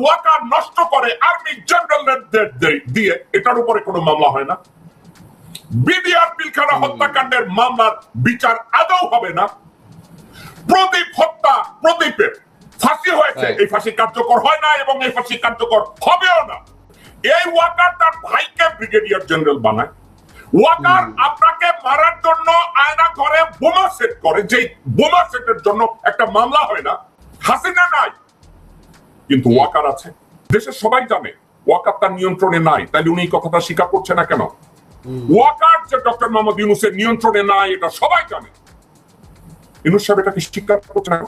ওয়াকার নষ্ট করে আর্মি জেনারেলদের দিয়ে এটার উপরে কোনো মামলা হয় না। বিডিআর পিলখানা হত্যাকাণ্ডের মামলার বিচার আদৌ হবে না। প্রদীপ হত্যা প্রদীপের ফাঁসি হয়েছে। এই ফাঁসি কার্যকর হয় না এবং এই ফাঁসি কার্যকর হবেও না। এই ওয়াকার তার ভাইকে ব্রিগেডিয়ার জেনারেল বানায়। ওয়াকার আপনাকে মারার জন্য আয়না ঘরে বোমা সেট করে। যে বোমা সেটের জন্য একটা মামলা হয় না। হাসিনা নাই। কিন্তু ওয়াকার আছে। দেশের সবাই জানে ওয়াকার তার নিয়ন্ত্রণে নাই। তাইলে উনি কথাটা স্বীকার করছে না কেন? ওয়াকার যে ডক্টর মোহাম্মদ ইউনুসের নিয়ন্ত্রণে নাই এটা সবাই জানে। ইউনুস সাহেব এটাকে স্বীকার করছে না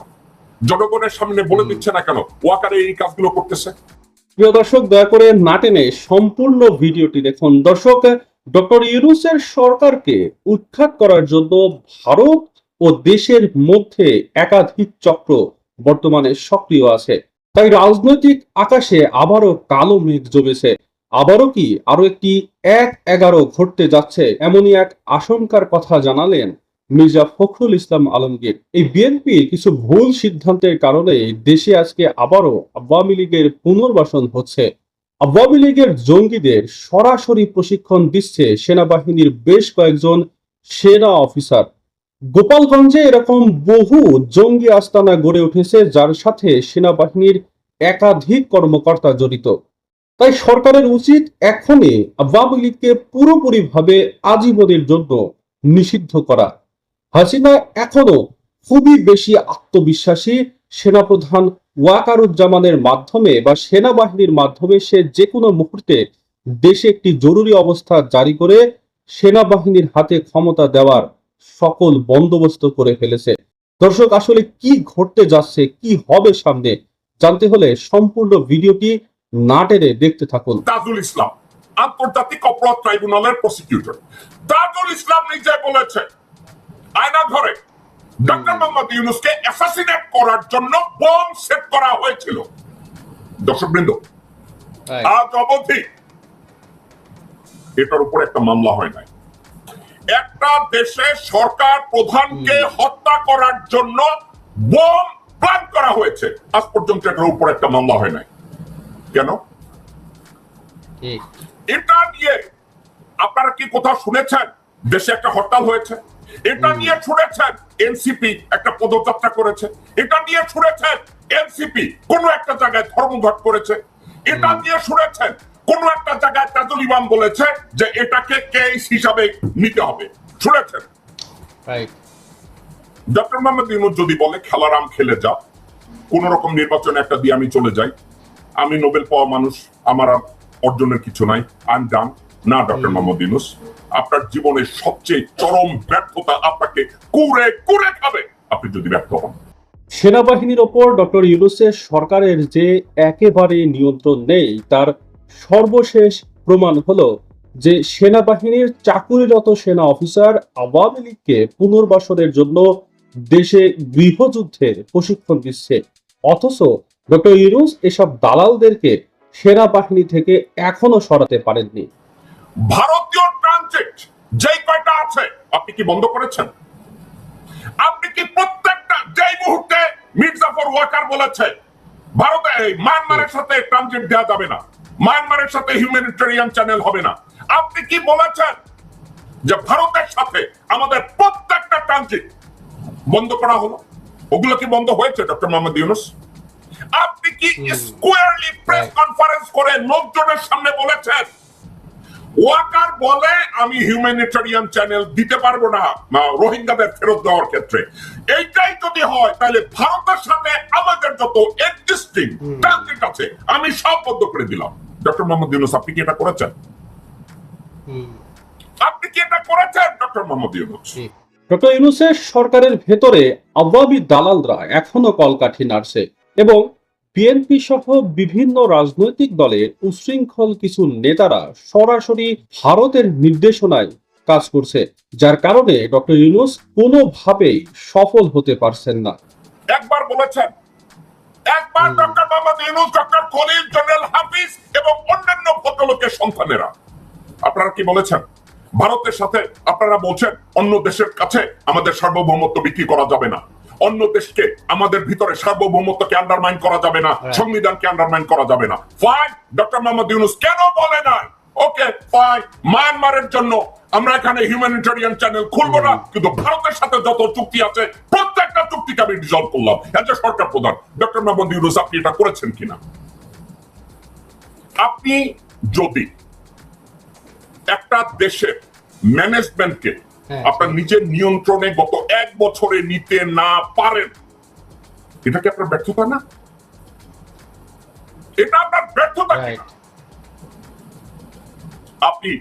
জনগণের সামনে বলে দিচ্ছে না কেন? ওয়াকার এই কাজগুলো করতেছে? প্রিয় দর্শক দয়া করে না টেনে সম্পূর্ণ ভিডিওটি দেখুন। দর্শক ডক্টর ইউনুসের সরকারকে উৎখাত করার জন্য ভারত ও দেশের মধ্যে একাধিক চক্র বর্তমানে সক্রিয় আছে। তাই রাজনৈতিক আকাশে আবারও কালো মেঘ জমেছে। আবারও কি আরও একটি এক এগারো ঘটতে যাচ্ছে এমনই এক আশঙ্কার কথা জানালেন মির্জা ফখরুল ইসলাম আলমগীর। এই বিএনপির কিছু ভুল সিদ্ধান্তের কারণে দেশে আজকে আবারও আওয়ামী লীগের পুনর্বাসন হচ্ছে। আওয়ামী লীগের জঙ্গিদের সরাসরি প্রশিক্ষণ দিচ্ছে সেনাবাহিনীর বেশ কয়েকজন সেনা অফিসার। গোপালগঞ্জে এরকম বহু জঙ্গি আস্তানা গড়ে উঠেছে, যার সাথে সেনাবাহিনীর একাধিক কর্মকর্তা জড়িত। তাই সরকারের উচিত এখনই আওয়ামী লীগকে পুরোপুরিভাবে আজীবনের জন্য নিষিদ্ধ করা। হাসিনা এখনও খুবই বেশি আত্মবিশ্বাসী। সেনাপ্রধান ওয়াকারুজ্জামানের মাধ্যমে বা সেনাবাহিনীর মাধ্যমে সে যে কোনো মুহূর্তে দেশে একটি জরুরি অবস্থা জারি করে সেনাবাহিনীর হাতে ক্ষমতা দেওয়ার সকল বন্দোবস্ত করে ফেলেছে। দর্শক আসলে কি ঘটতে যাচ্ছে কি হবে সামনে জানতে হলে সম্পূর্ণ ভিডিওটি না টেনে দেখতে থাকুন। তাজুল ইসলাম আন্তর্জাতিক অপরাধ ট্রাইব্যুনালের প্রসিকিউটর তাজুল ইসলাম নিজে বলেছে আয়না ঘরে ডক্টর মোহাম্মদ ইউনুসকে অ্যাসাসিনেট করার জন্য বোম সেট করা হয়েছিল। দর্শক বৃন্দ আজ অবধি এটার উপর একটা মামলা হয় নাই। একটা দেশে সরকার প্রধানকে হত্যা করার জন্য বোম প্ল্যান করা হয়েছে। আজ পর্যন্ত এটার উপর একটা মামলা হয় নাই। কেন? এটা নিয়ে আপনারা কি কোথাও শুনেছেন? দেশে একটা হরতাল হয়েছে। এটা নিয়ে শুনেছেন? এনসিপি একটা পদযাত্রা করেছে। এটা নিয়ে শুনেছেন? এনসিপি কোন একটা জায়গায় ধর্মঘট করেছে। এটা নিয়ে শুনেছেন? কোন একটা জায়গায় তাজুল ইমাম বলেছে যে এটাকে কেস হিসাবে নিতে হবে। শুনেছেন? ডক্টর মোহাম্মদ ইউনুস যদি বলে খেলারাম খেলে যা কোন রকম নির্বাচনে একটা দিয়ে আমি চলে যাই আমি নোবেল পাওয়া মানুষ আমার আর অর্জনের কিছু নাই আই ডান না ডক্টর মোহাম্মদ ইউনুস আপনার জীবনের সবচেয়ে চরম ব্যর্থতা আপনাকে কুরে কুরে খাবে। আপনি যদি ব্যর্থ হন। সেনাবাহিনীর ওপর ডক্টর ইউনুসের সরকারের যে একেবারে নিয়ন্ত্রণ নেই তার সর্বশেষ প্রমাণ হলো যে সেনাবাহিনীর চাকুরিরত সেনা অফিসার আওয়ামী লীগকে পুনর্বাসনের জন্য দেশে গৃহযুদ্ধের প্রশিক্ষণ দিচ্ছে। অথচ ডক্টর ইউনুস এসব দালালদেরকে সেনাবাহিনী থেকে এখনও সরাতে পারেননি। ভারতীয় ট্রানজিট যেই কয়টা আছে, আপনি কি বন্ধ করেছেন? আপনি কি প্রত্যেকটা যেই মুহূর্তে মির্জাফর ওয়াকার বলেছে, ভারতে মায়ানমারের সাথে ট্রানজিট দেওয়া যাবে না? মায়ানমারের সাথে হিউম্যানিটেরিয়ান চ্যানেল হবে না। আপনি কি বলেছেন যে ভারতের সাথে আমাদের প্রত্যেকটা ট্রানজিট বন্ধ করা হলো? ওগুলো কি বন্ধ হয়েছে ডক্টর মোহাম্মদ ইউনুস? আপনি কি স্কোয়ারলি প্রেস কনফারেন্স করে লোকজনের সামনে বলেছেন ওয়াকার বলে আমি হিউম্যানিটেরিয়ান চ্যানেল দিতে পারব না না, রোহিঙ্গাদের ফেরত দেওয়ার ক্ষেত্রে। এইটাই যদি হয় তাহলে ভারতের সাথে আমাদের যত এক্সিস্টিং ট্রানজিট আছে আমি সব বন্ধ করে দিলাম। ডক্টর মোহাম্মদ ইউনুস আপনি কি এটা করেছেন? আপনি কি এটা করেছেন ডক্টর মোহাম্মদ ইউনুস ডক্টর ইউনুসের সরকারের ভেতরে আওয়ামী দালালরা এখনও কলকাঠি নাড়ছে এবং বিএনপি সহ বিভিন্ন রাজনৈতিক দলের উশৃঙ্খল কিছু নেতারা সরাসরি ভারতের নির্দেশনায় কাজ করছে যার কারণে ডক্টর ইউনুস কোনোভাবেই সফল হতে পারছেন না। একবার বলেছেন একবার doctor Mohammad Yunus doctor general Hafiz এবং অন্যান্য ভদ্রলোকের সন্তানেরা। আপনারা কি বলেছেন? ভারতের সাথে আপনারা বলছেন অন্য দেশের কাছে আমাদের সার্বভৌমত্ব বিক্রি করা যাবে না। অন্য দেশকে আমাদের ভিতরে সার্বভৌমত্বকে আন্ডারমাইন করা যাবে না সংবিধানকে আন্ডারমাইন করা যাবে না। ফাইন ডক্টর মোহাম্মদ ইউনুস কেন বলে নাই? ওকে ফাইন মায়ানমারের জন্য আমরা এখানে হিউম্যানিটেরিয়ান চ্যানেল খুলবো না কিন্তু ভারতের সাথে যত চুক্তি আছে চুক্তিকে আমি রিজলভ করলাম। এজ সরকার প্রধান ডক্টর মোহাম্মদ ইউনুস আপনি এটা করেছেন কিনা? আপনি যদি একটা দেশের ম্যানেজমেন্টকে। আপনার নিজের নিয়ন্ত্রণে গত এক বছরে নিতে না পারেন এটা কি আপনার ব্যর্থতা না? এটা আপনার ব্যর্থতা আপনি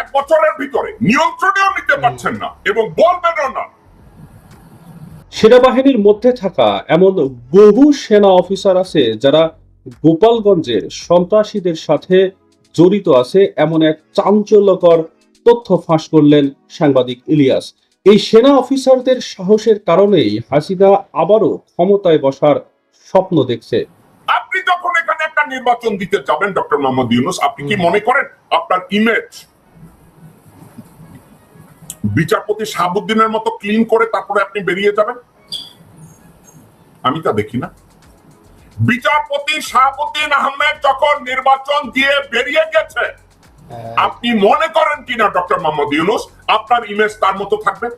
এক বছরের ভিতরে নিয়ন্ত্রণেও নিতে পারছেন না এবং বলবেনও না সেনাবাহিনীর মধ্যে থাকা এমন বহু সেনা অফিসার আছে যারা গোপালগঞ্জের সন্ত্রাসীদের সাথে জড়িত আছে। এমন এক চাঞ্চল্যকর তথ্য ফাঁস করলেন সাংবাদিক ইলিয়াস। এই সেনা অফিসারদের সাহসের কারণেই হাসিনা আবারও ক্ষমতায় বসার স্বপ্ন দেখছে। আপনি যখন এখানে একটা নির্বাচন দিতে যাবেন, ডক্টর মোহাম্মদ ইউনুস, আপনি কি মনে করেন আপনার ইমেজ বিচারপতি শাহাবুদ্দিনের মতো ক্লিন করে তারপরে আপনি বেরিয়ে যাবেন? আমি তা দেখি না। বিচারপতি শাহাবুদ্দিন আহমেদ যখন নির্বাচন দিয়ে বেরিয়ে গেছে হ্যাঁ, আপনি মনে করেন কিনা ডক্টর মোহাম্মদ ইউনুস? আপনার ইমেজ তার মতো থাকবে?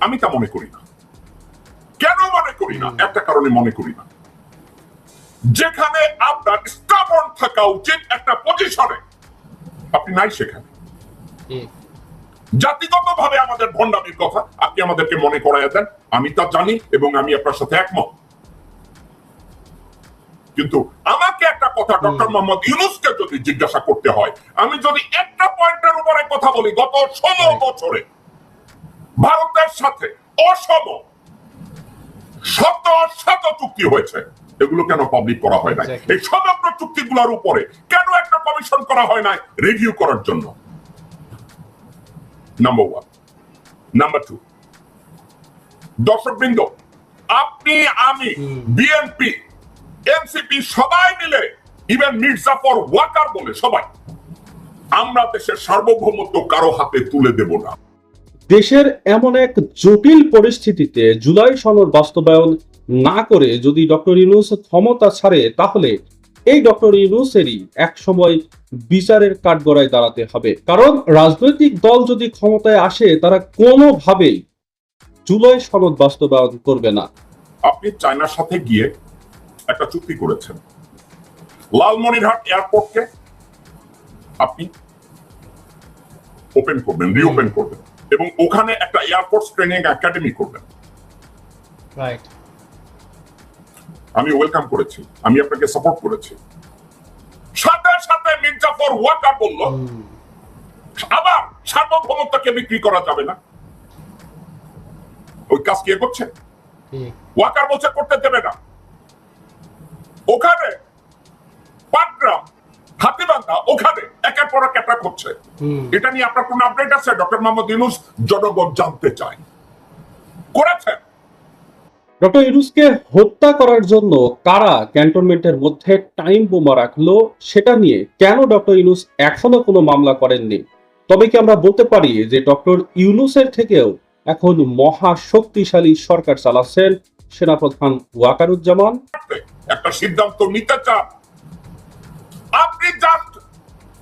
আমি তা মনে করি না। কেন মনে করি না? একটা কারণে মনে করি না। যেখানে আপনার স্টাবন থাকা উচিত একটা পজিশনে আপনি নাই সেখানে। জাতিগত ভাবে আমাদের ভণ্ডামির কথা আপনি আমাদেরকে মনে করাইয়া দেন আমি তা জানি এবং আমি আপনার সাথে একমত। কিন্তু আমাকে একটা কথা ডক্টর মোহাম্মদ ইউনুসকে যদি জিজ্ঞাসা করতে হয় আমি যদি একটা পয়েন্টের উপরে কথা বলি গত ষোলো বছরে ভারতের সাথে অসম শত শত চুক্তি হয়েছে এগুলো কেন পাবলিক করা হয় নাই? এই সমগ্র চুক্তিগুলোর উপরে কেন একটা কমিশন করা হয় নাই? রিভিউ করার জন্য। নাম্বার ওয়ান নাম্বার টু দর্শকবৃন্দ আপনি আমি হুম। বিএনপি এনসিপি সবাই মিলে ইভেন মির্জাফর ওয়াকার বলে সবাই আমরা দেশের সার্বভৌমত্ব কারও হাতে তুলে দেব না। দেশের এমন এক জটিল পরিস্থিতিতে জুলাই সনদ বাস্তবায়ন না করে যদি ডক্টর ইউনুস ক্ষমতা ছাড়ে তাহলে এই ডক্টর ইউনুসেরই এক সময় বিচারের কাঠগড়ায় দাঁড়াতে হবে। কারণ রাজনৈতিক দল যদি ক্ষমতায় আসে তারা কোনোভাবেই জুলাই সনদ বাস্তবায়ন করবে না। আপনি চায়নার সাথে গিয়ে একটা চুক্তি করেছেন। লালমনিরহাট এয়ারপোর্টকে আপনি ওপেন করবেন রিওপেন করবেন এবং ওখানে একটা এয়ারপোর্ট ট্রেনিং একাডেমি করবেন। রাইট আমি ওয়েলকাম করেছি। আমি আপনাকে সাপোর্ট করেছি। সাথে সাথে মির্জাফর ওয়াকার বলল আবার সার্বভৌমত্বকে বিক্রি করা যাবে না? ওই কাজ কে করছে? ওয়াকার বলছে করতে দেবে না। ওখানে পাটগ্রাম হাতিবান্ধা ওখানে একের পর এক অ্যাটাক হচ্ছে। এটা নিয়ে আপনার কোন আপডেট আছে? ডক্টর মোহাম্মদ ইউনুস জনগণ জানতে চায়। করেছেন। ডক্টর ইউনুসকে হত্যা করার জন্য কারা ক্যান্টনমেন্টের মধ্যে টাইম বোমা রাখল সেটা নিয়ে কেন ডক্টর ইউনুস এখনও কোনো মামলা করেননি? তবে কি আমরা বলতে পারি যে ডক্টর ইউনুসের থেকেও এখন মহা শক্তিশালী সরকার চালাচ্ছেন সেনাপ্রধান ওয়াকারুজ্জামান? একটা সিদ্ধান্ত নিতে চান। আপনি জাস্ট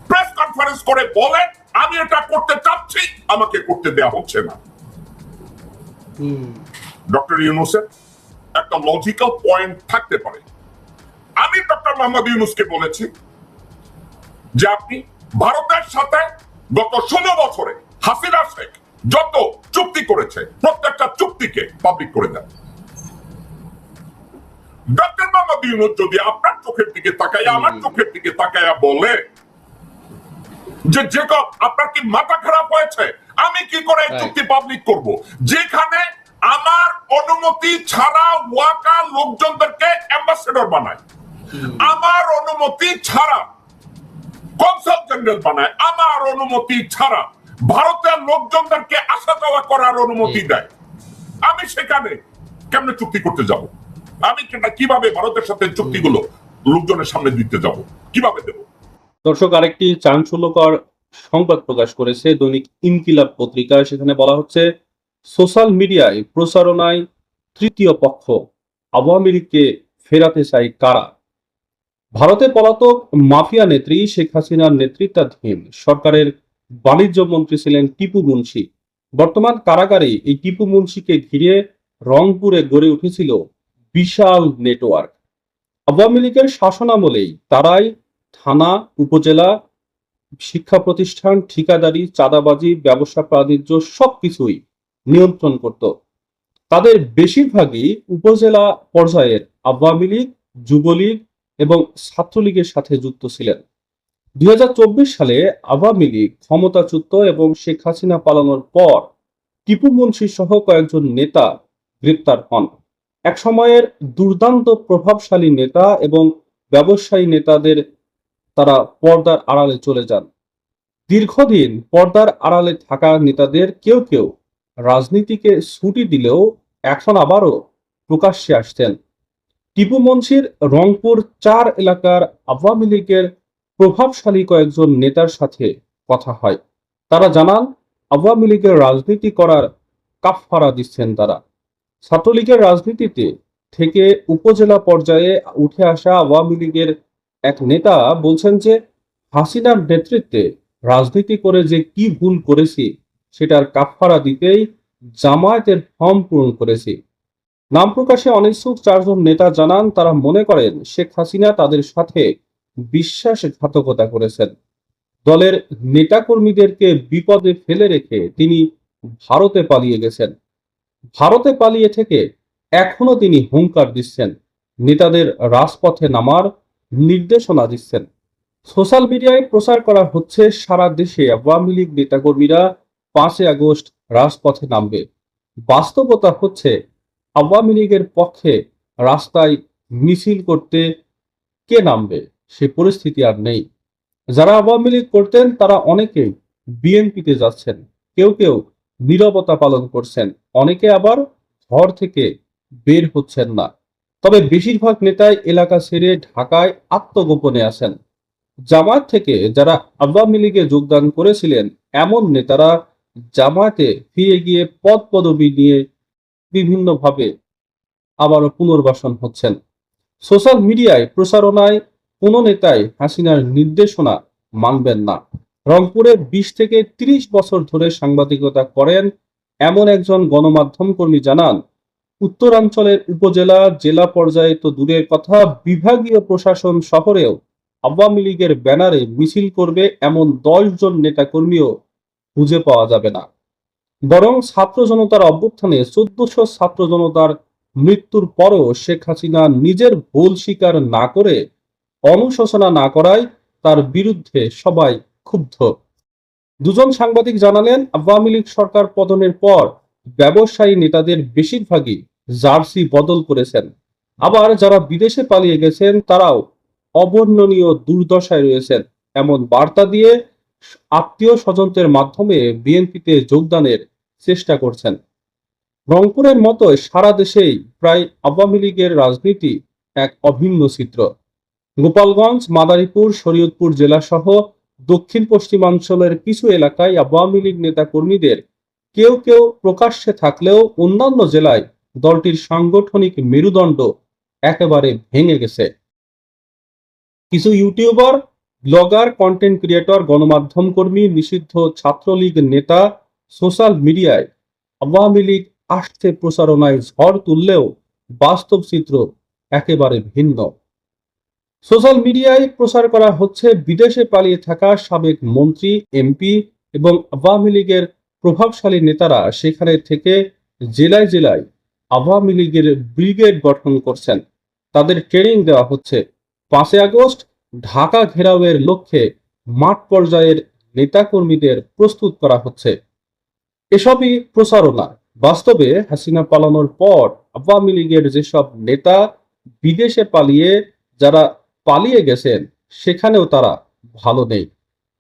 প্রেস কনফারেন্স করে বলেন আমি এটা করতে চাচ্ছি আমাকে করতে দেয়া হচ্ছে না। হুম। ডক্টর ইউনুসের একটা লজিক্যাল পয়েন্ট থাকতে পারে। আমি ডক্টর মোহাম্মদ ইউনুসকে বলেছি যে আপনি ভারতের সাথে গত ষোলো বছরে হাসিনা শেখ যত চুক্তি করেছে প্রত্যেকটা চুক্তিকে পাবলিক করে দেন। ডক্টর মোহাম্মদ ইউনুস যদি আপনার চোখের দিকে তাকায় আমার চোখের দিকে তাকায়া বলে যে জেকব আপনার কি মাথা খারাপ হয়েছে? আমি কি করে চুক্তি পাবলিক করব? যেখানে আমার অনুমতি ছাড়া ওয়াকা লোকজনদেরকে অ্যাম্বাসেডর বানায়। আমার অনুমতি ছাড়া কনসাল জেনারেল বানায়। আমার অনুমতি ছাড়া ভারতের লোকজনদেরকে আসা যাওয়া করার অনুমতি দেয়। আমি সেখানে কেমনে চুক্তি করতে যাব? আমি কীভাবে ভারতের সাথে চুক্তিগুলো লোকজনের সামনে দিতে যাব? কীভাবে দেব? দর্শক আরেকটি চাঞ্চল্যকর সংবাদ প্রকাশ করেছে দৈনিক ইনকিলাব পত্রিকা। সেখানে বলা হচ্ছে সোশ্যাল মিডিয়ায় প্রচারণায় তৃতীয় পক্ষ আওয়ামী লীগকে ফেরাতে চায় কারা? ভারতে পলাতক মাফিয়া নেত্রী শেখ হাসিনার নেতৃত্বাধীন সরকারের বাণিজ্য মন্ত্রী ছিলেন টিপু মুন্সি। বর্তমান কারাগারে এই টিপু মুন্সিকে ঘিরে রংপুরে গড়ে উঠেছিল বিশাল নেটওয়ার্ক। আওয়ামী লীগের শাসনামলেই তারাই থানা, উপজেলা, শিক্ষা প্রতিষ্ঠান, ঠিকাদারি, চাঁদাবাজি, ব্যবসা বাণিজ্য সবকিছুই নিয়ন্ত্রণ করত। তাদের বেশিরভাগই উপজেলা পর্যায়ের আওয়ামী লীগ, যুবলীগ এবং ছাত্রলীগের সাথে যুক্ত ছিলেন। দুই হাজার চব্বিশ সালে আওয়ামী লীগ ক্ষমতাচ্যুত এবং শেখ হাসিনা পালানোর পর টিপু মুন্সি সহ কয়েকজন নেতা গ্রেপ্তার হন। এক সময়ের দুর্দান্ত প্রভাবশালী নেতা এবং ব্যবসায়ী নেতাদের তারা পর্দার আড়ালে চলে যান। দীর্ঘদিন পর্দার আড়ালে থাকা নেতাদের কেউ কেউ রাজনীতিকে ছুটি দিলেও এখন আবারও প্রকাশ্যে আসছেন। টিপু মুন্সির রংপুর চার এলাকার আওয়ামী লীগের প্রভাবশালী কয়েকজন নেতার সাথে কথা হয়। তারা জানান, আওয়ামী লীগের রাজনীতি করার কাফফারা দিচ্ছেন তারা। ছাত্রলীগের রাজনীতিতে থেকে উপজেলা পর্যায়ে উঠে আসা আওয়ামী লীগের এক নেতা বলছেন যে, হাসিনার নেতৃত্বে রাজনীতি করে যে কি ভুল করেছি সেটার কাফফারা দিতেই জামায়াতের ফর্ম পূরণ করেছি। নাম প্রকাশে অনিচ্ছুক চারজন নেতা জানান, তারা মনে করেন শেখ হাসিনা তাদের সাথে বিশ্বাসঘাতকতা করেছেন। দলের নেতাকর্মীদেরকে বিপদে ফেলে রেখে তিনি ভারতে পালিয়ে গেছেন। ভারতে পালিয়ে থেকে এখনও তিনি হুঙ্কার দিচ্ছেন, নেতাদের রাজপথে নামার নির্দেশনা দিচ্ছেন। সোশ্যাল মিডিয়ায় প্রচার করা হচ্ছে, সারা দেশে আওয়ামী লীগ নেতাকর্মীরা পাঁচই আগস্ট রাজপথে নামবে। বাস্তবতা হচ্ছে, আওয়ামী লীগের পক্ষে রাস্তায় মিছিল করতে কে নামবে, সে পরিস্থিতি আর নেই। যারা আওয়ামী লীগ করতেন, তারা অনেকেই বিএনপিতে যাচ্ছেন। কেউ কেউ নীরবতা পালন করছেন, অনেকে আবার ঘর থেকে বের হচ্ছেন না। তবে বেশিরভাগ নেতাই এলাকা ছেড়ে ঢাকায় আত্মগোপনে আছেন। জামায়াত থেকে যারা আওয়ামী লীগে যোগদান করেছিলেন, এমন নেতারা জামায়াতে ফিরে গিয়ে পদ পদবি নিয়ে বিভিন্নভাবে আবারও পুনর্বাসন হচ্ছেন। সোশ্যাল মিডিয়ায় প্রচারণায় কোনো নেতাই হাসিনার নির্দেশনা মানবেন না। রংপুরে বিশ থেকে তিরিশ বছর ধরে সাংবাদিকতা করেন এমন একজন গণমাধ্যম কর্মী জানান, উত্তরাঞ্চলের উপজেলা, জেলা পর্যায়ে তো দূরের কথা, বিভাগীয় প্রশাসন শহরেও আওয়ামী লীগের ব্যানারে মিছিল করবে এমন দশ জন নেতাকর্মীও খুঁজে পাওয়া যাবে না। বরং ছাত্র জনতার অভ্যুত্থানে চোদ্দশো ছাত্র জনতার মৃত্যুর পরও শেখ হাসিনা নিজের ভুল স্বীকার না করে অনুশোচনা না করায় তার বিরুদ্ধে সবাই ক্ষুব্ধ। দুজন সাংবাদিক জানালেন, আওয়ামী লীগ সরকার পতনের পর ব্যবসায়ী নেতাদের বেশিরভাগই জার্সি বদল করেছেন। আবার যারা বিদেশে পালিয়ে গেছেন, তারাও অবর্ণনীয় দুর্দশায় রয়েছেন। এমন বার্তা দিয়ে আত্মীয় স্বজনদের মাধ্যমে বিএনপিতে যোগদানের চেষ্টা করছেন। রংপুরের মতো সারা দেশেই প্রায় আওয়ামী লীগের রাজনীতি এক অভিন্ন চিত্র। গোপালগঞ্জ, মাদারীপুর, শরীয়তপুর জেলা সহ দক্ষিণ পশ্চিমাঞ্চলের কিছু এলাকায় আওয়ামী লীগ নেতা কর্মীদের কেউ কেউ প্রকাশ্যে থাকলেও অন্যান্য জেলায় দলটির সাংগঠনিক মেরুদণ্ড একেবারে ভেঙে গেছে। কিছু ইউটিউবার ব্লগার কন্টেন্ট ক্রিয়েটর গণমাধ্যম কর্মী, নিষিদ্ধ ছাত্রলীগ নেতা সোশ্যাল মিডিয়ায় আওয়ামী লীগ আসতে প্রচারণায় ঝড় তুললেও বাস্তব চিত্র একেবারে ভিন্ন। সোশ্যাল মিডিয়ায় প্রচার করা হচ্ছে বিদেশে পালিয়ে থাকা সাবেক মন্ত্রী এমপি এবং আওয়ামী লীগের প্রভাবশালী নেতারা সেখানে থেকে জেলায় জেলায় আওয়ামী লীগের ব্রিগেড গঠন করছেন। তাদের ট্রেনিং দেওয়া হচ্ছে। পাঁচই আগস্ট ঢাকা ঘেরাওয়ের লক্ষ্যে মাঠ পর্যায়ের নেতাকর্মীদের প্রস্তুত করা হচ্ছে। এসবই প্রচারণা। বাস্তবে হাসিনা পালানোর পর আওয়ামী লীগের যেসব নেতা বিদেশে পালিয়ে যারা পালিয়ে গেছেন, সেখানেও তারা ভালো নেই।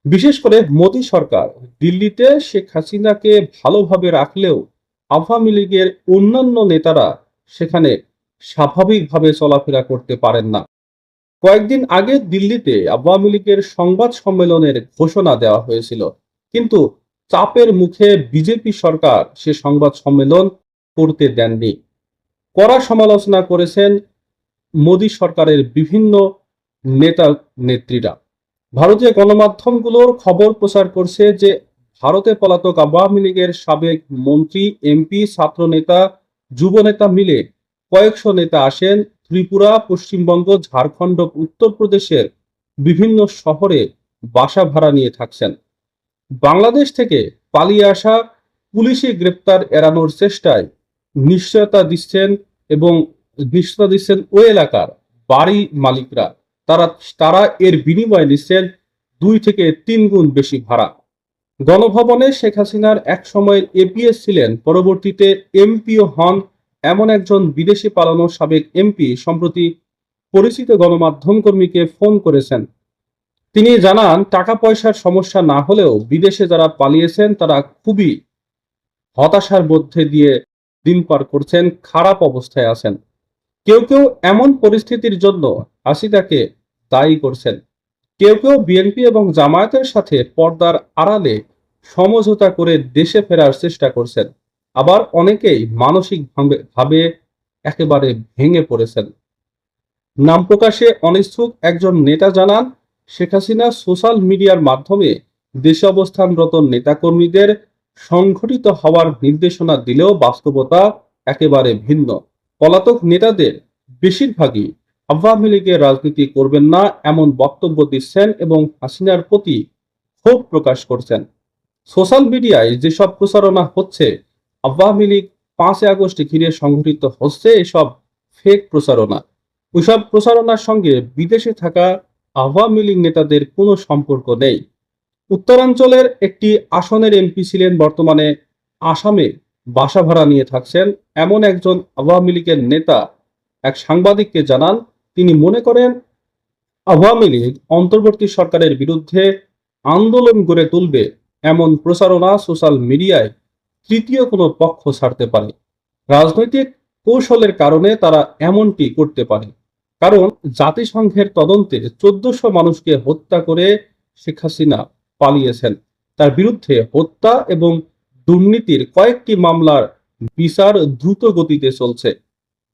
বিশেষ করে মোদী সরকার দিল্লিতে শেখ হাসিনাকে ভালোভাবে রাখলেও আওয়ামী লীগের অন্যান্য নেতারা সেখানে স্বাভাবিকভাবে চলাফেরা করতে পারেন না। কয়েকদিন আগে দিল্লিতে আওয়ামী লীগের সংবাদ সম্মেলনের ঘোষণা দেওয়া হয়েছিল। কিন্তু চাপের মুখে বিজেপি সরকার সে সংবাদ সম্মেলন করতে দেননি। কড়া সমালোচনা করেছেন মোদী সরকারের বিভিন্ন নেতা নেত্রীরা। ভারতীয় গণমাধ্যমগুলোর খবর প্রচার করছে যে ভারতে পলাতক আওয়ামী লীগের সাবেক মন্ত্রী, এমপি, ছাত্রনেতা, যুবনেতা মিলে কয়েকশো নেতা আসেন। ত্রিপুরা, পশ্চিমবঙ্গ, ঝাড়খণ্ড, উত্তরপ্রদেশের বিভিন্ন শহরে বাসা ভাড়া নিয়ে থাকছেন। বাংলাদেশ থেকে পালিয়ে আসা পুলিশি গ্রেপ্তার এড়ানোর চেষ্টায় নিশ্চয়তা দিচ্ছেন এবং নিশ্চয়তা দিচ্ছেন ওই এলাকার বাড়ি মালিকরা। তারা তারা এর বিনিময়ে নিচ্ছেন দুই থেকে তিন গুণ বেশি ভাড়া। গণভবনে শেখ হাসিনার এক সময়ের এপিএস ছিলেন, পরবর্তীতে এমপিও হন এমন একজন বিদেশি পালানো সাবেক এমপি সম্প্রতি পরিচিত গণমাধ্যম কর্মীকে ফোন করেছেন। তিনি জানান টাকা পয়সার সমস্যা না হলেও বিদেশে যারা পালিয়েছেন, তারা খুবই হতাশার মধ্যে দিয়ে দিন পার করছেন, খারাপ অবস্থায় আছেন। কেউ কেউ এমন পরিস্থিতির জন্য হাসিনাকে দায়ী করছেন। কেউ কেউ বিএনপি এবং জামায়াতের সাথে পর্দার আড়ালে সমঝোতা করে দেশে ফেরার চেষ্টা করছেন। আবার অনেকেই মানসিক ভাবে- ভাবে একেবারে ভেঙে পড়েছেন। নাম প্রকাশে অনিচ্ছুক একজন নেতা জানান, শেখ হাসিনা সোশ্যাল মিডিয়ার মাধ্যমে দেশে অবস্থানরত নেতাকর্মীদের সংঘটিত হওয়ার নির্দেশনা দিলেও বাস্তবতা একেবারে ভিন্ন। পলাতক নেতাদের বেশিরভাগই আওয়ামী লীগের রাজনীতি করবেন না এমন বক্তব্য দিচ্ছেন এবং হাসিনার প্রতি ক্ষোভ প্রকাশ করছেন। সোশ্যাল মিডিয়ায় যেসব প্রচারণা হচ্ছে আওয়ামী লীগ পাঁচই আগস্ট ঘিরে সংঘটিত হচ্ছে এসব ফেক প্রচারণা। ওইসব প্রচারণার সঙ্গে বিদেশে থাকা আওয়ামী লীগ নেতাদের কোনো সম্পর্ক নেই। উত্তরাঞ্চলের একটি আসনের এমপি ছিলেন বর্তমানে আসামে বাসা ভাড়া নিয়ে থাকছেন। এমন একজন আওয়ামী লীগের নেতা এক সাংবাদিককে জানান, তিনি মনে করেন, আওয়ামী লীগ অন্তর্বর্তী সরকারের বিরুদ্ধে আন্দোলন গড়ে তুলবে এমন প্রচারণা সোশ্যাল মিডিয়ায় তৃতীয় কোনো পক্ষ ছাড়তে পারে। রাজনৈতিক কৌশলের কারণে তারা এমনটি করতে পারে। কারণ জাতিসংঘের তদন্তে চোদ্দশো মানুষকে হত্যা করে শেখ হাসিনা পালিয়েছেন। তার বিরুদ্ধে হত্যা এবং দুর্নীতির কয়েকটি মামলার বিচার দ্রুত গতিতে চলছে।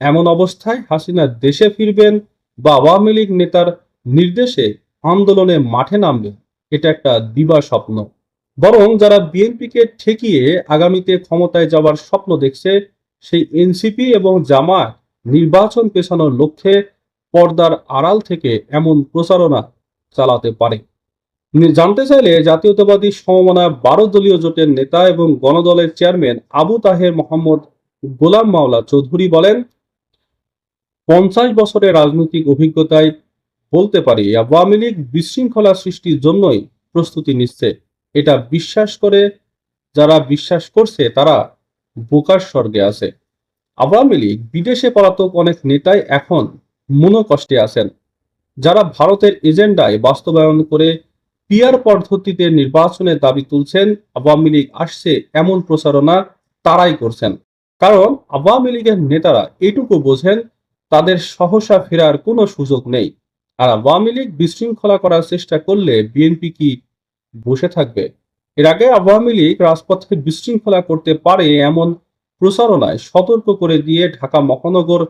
এমন অবস্থায় হাসিনা দেশে ফিরবেন বা আওয়ামী লীগ নেতার নির্দেশে আন্দোলনে মাঠে নামবেন, এটা একটা দিবা স্বপ্ন। বরং যারা বিএনপিকে ঠেকিয়ে আগামীতে ক্ষমতায় যাওয়ার স্বপ্ন দেখছে, সেই এনসিপি এবং জামায়াত নির্বাচন পেছানোর লক্ষ্যে পর্দার আড়াল থেকে এমন প্রচারণা চালাতে পারে। জানতে চাইলে জাতীয়তাবাদী সমমনা বারো দলীয় জোটের নেতা এবং গণদলের চেয়ারম্যান আবু তাহের মোহাম্মদ গোলাম মাওলা চৌধুরী বলেন, পঞ্চাশ বছরের রাজনৈতিক অভিজ্ঞতায় বলতে পারি, আওয়ামী লীগ বিশৃঙ্খলা সৃষ্টির জন্যই প্রস্তুতি নিচ্ছে। এটা বিশ্বাস করে, যারা বিশ্বাস করছে, তারা বোকার স্বর্গে আছে। আওয়ামী লীগ, বিদেশে পলাতক অনেক নেতাই এখন মনোকষ্টে আছেন। যারা ভারতের এজেন্ডায় বাস্তবায়ন করে পিয়ার পদ্ধতিতে নির্বাচনের দাবি তুলছেন, আওয়ামী লীগ আসছে এমন প্রচারণা তারাই করছেন। কারণ আওয়ামী লীগের নেতারা এটুকু বোঝেন, তাদের সহসা ফেরার কোনো সুযোগ নেই। আর আওয়ামী লীগ বিশৃঙ্খলা করার চেষ্টা করলে বিএনপি কি বসে থাকবে। এর আগে আওয়ামী লীগ রাজপথে বিশৃঙ্খলা করতে পারে এমন প্রচারণায় সতর্ক করে দিয়ে ঢাকা মহানগর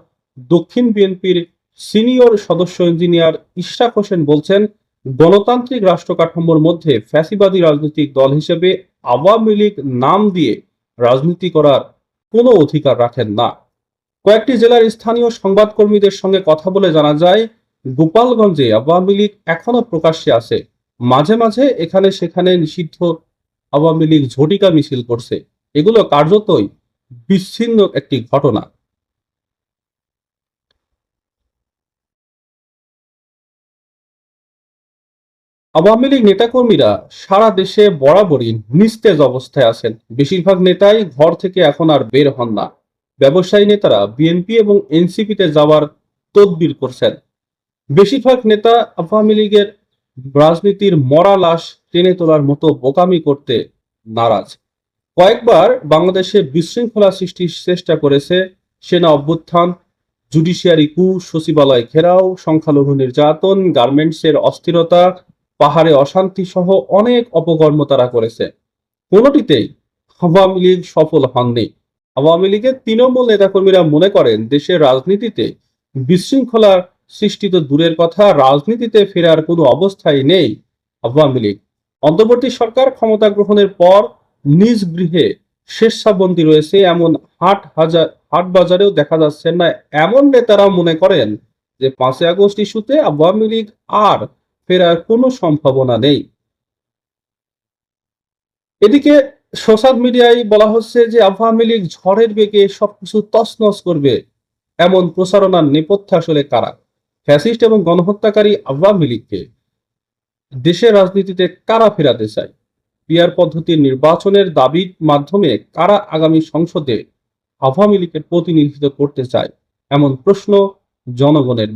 দক্ষিণ বিএনপির সিনিয়র সদস্য ইঞ্জিনিয়ার ইশরাক হোসেন বলছেন, গণতান্ত্রিক রাষ্ট্র কাঠামোর মধ্যে ফ্যাসিবাদী রাজনৈতিক দল হিসেবে আওয়ামী লীগ নাম দিয়ে রাজনীতি করার কোনো অধিকার রাখেন না। কয়েকটি জেলার স্থানীয় সংবাদকর্মীদের সঙ্গে কথা বলে জানা যায়, গোপালগঞ্জে আওয়ামী লীগ এখনও প্রকাশ্যে আছে। মাঝে মাঝে এখানে সেখানে নিষিদ্ধ আওয়ামী লীগ ঝটিকা মিছিল করছে। এগুলো কার্যতই বিচ্ছিন্ন একটি ঘটনা। আওয়ামী লীগ নেতাকর্মীরা সারা দেশে বরাবরই নিস্তেজ অবস্থায় আছেন। বেশিরভাগ নেতাই ঘর থেকে এখন আর বের হন না। ব্যবসায়ী নেতারা বিএনপি এবং এনসিপিতে যাওয়ার তদবির করছেন। বেশিরভাগ নেতা আওয়ামী লীগের রাজনীতির মরা লাশ টেনে তোলার মতো বোকামি করতে নারাজ। কয়েকবার বাংলাদেশে বিশৃঙ্খলা সৃষ্টির চেষ্টা করেছে সেনা অভ্যুত্থান, জুডিশিয়ারি কু, সচিবালয় ঘেরাও, সংখ্যালঘু নির্যাতন, গার্মেন্টসের অস্থিরতা, পাহাড়ে অশান্তি সহ অনেক অপকর্ম তারা করেছে। কোনোটিতেই আওয়ামী লীগ সফল হননি। আওয়ামী লীগের তৃণমূল নেতাকর্মীরা মনে করেন, দেশের রাজনীতিতে বিশৃঙ্খলার সৃষ্টি তো দূরের কথা রাজনীতিতে ফেরার কোনো অবস্থাই নেই। আওয়ামী লীগ। অন্তর্বর্তী সরকার ক্ষমতা গ্রহণের পর নিজ গৃহে স্বেচ্ছাবন্দী রয়েছে, এমন হাট হাজার হাট বাজারেও দেখা যাচ্ছে না। এমন নেতারা মনে করেন যে পাঁচই আগস্ট ইস্যুতে আওয়ামী লীগ আর ফেরার কোনো সম্ভাবনা নেই। এদিকে সোশ্যাল মিডিয়ায় বলা হচ্ছে যে আওয়ামী লীগ ঝড়ের বেগে সবকিছু তছনছ করবে। এমন প্রচারণার নেপথ্যে আসলে কারা? ফ্যাসিস্ট এবং গণহত্যাকারী আওয়ামী লীগকে দেশের রাজনীতিতে কারা ফেরাতে চায়? পিয়ার পদ্ধতির নির্বাচনের দাবির মাধ্যমে কারা আগামী সংসদে আওয়ামী লীগের প্রতিনিধিত্ব করতে চায়? এমন প্রশ্ন জনগণের